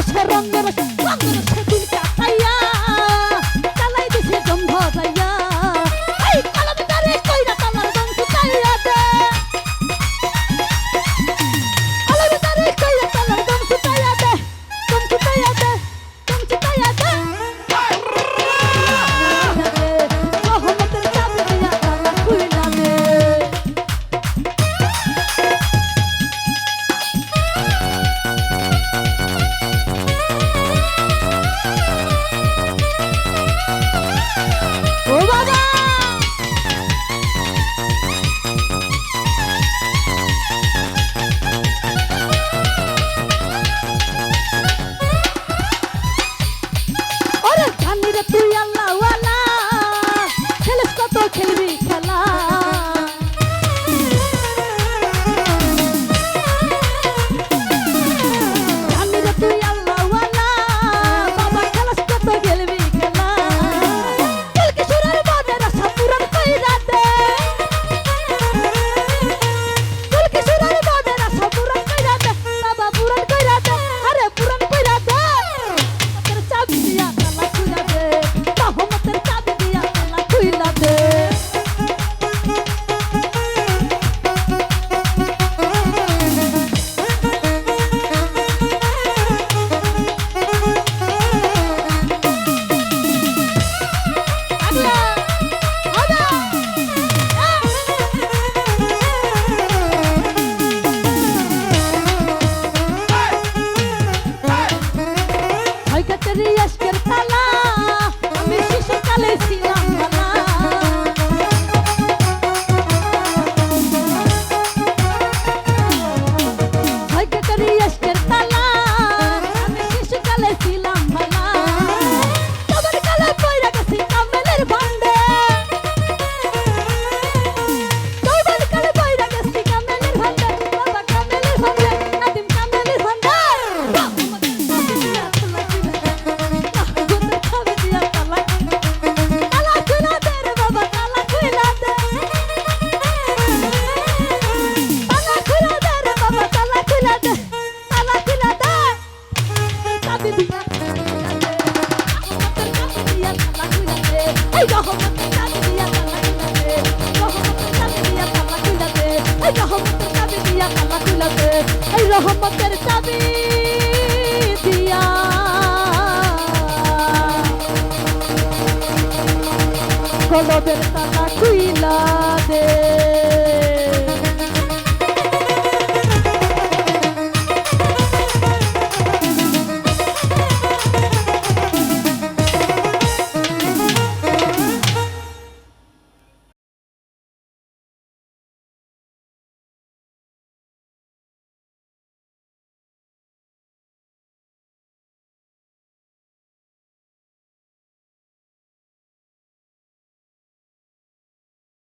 রঙের রঙের আজকের খেলা। এই রহমতের চাবি দিয়া কলবের তালা খুইলা